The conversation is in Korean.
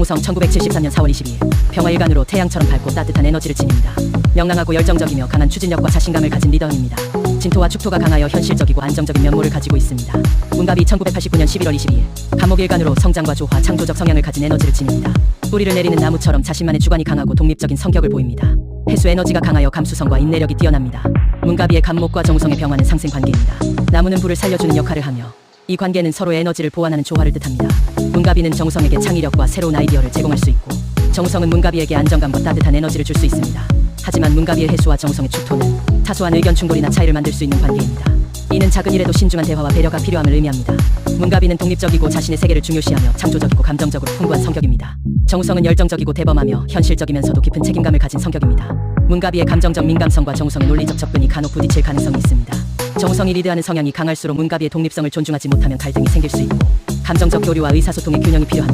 정우성 1973년 4월 22일 평화일관으로 태양처럼 밝고 따뜻한 에너지를 지닙니다. 명랑하고 열정적이며 강한 추진력과 자신감을 가진 리더입니다. 진토와 축토가 강하여 현실적이고 안정적인 면모를 가지고 있습니다. 문갑이 1989년 11월 22일 감옥일관으로 성장과 조화, 창조적 성향을 가진 에너지를 지닙니다. 뿌리를 내리는 나무처럼 자신만의 주관이 강하고 독립적인 성격을 보입니다. 해수 에너지가 강하여 감수성과 인내력이 뛰어납니다. 문가비의 감목과 정우성의 병화는 상생 관계입니다. 나무는 불을 살려주는 역할을 하며 이 관계는 서로의 에너지를 보완하는 조화를 뜻합니다. 문가비는 정우성에게 창의력과 새로운 아이디어를 제공할 수 있고 정우성은 문가비에게 안정감과 따뜻한 에너지를 줄 수 있습니다. 하지만 문가비의 해수와 정우성의 축토는 사소한 의견 충돌이나 차이를 만들 수 있는 관계입니다. 이는 작은 일에도 신중한 대화와 배려가 필요함을 의미합니다. 문가비는 독립적이고 자신의 세계를 중요시하며 창조적이고 감정적으로 풍부한 성격입니다. 정우성은 열정적이고 대범하며 현실적이면서도 깊은 책임감을 가진 성격입니다. 문가비의 감정적 민감성과 정우성의 논리적 접근이 간혹 부딪힐 가능성이 있습니다. 정우성이 리드하는 성향이 강할수록 문가비의 독립성을 존중하지 못하면 갈등이 생길 수 있고 감정적 교류와 의사소통의 균형이 필요합니다.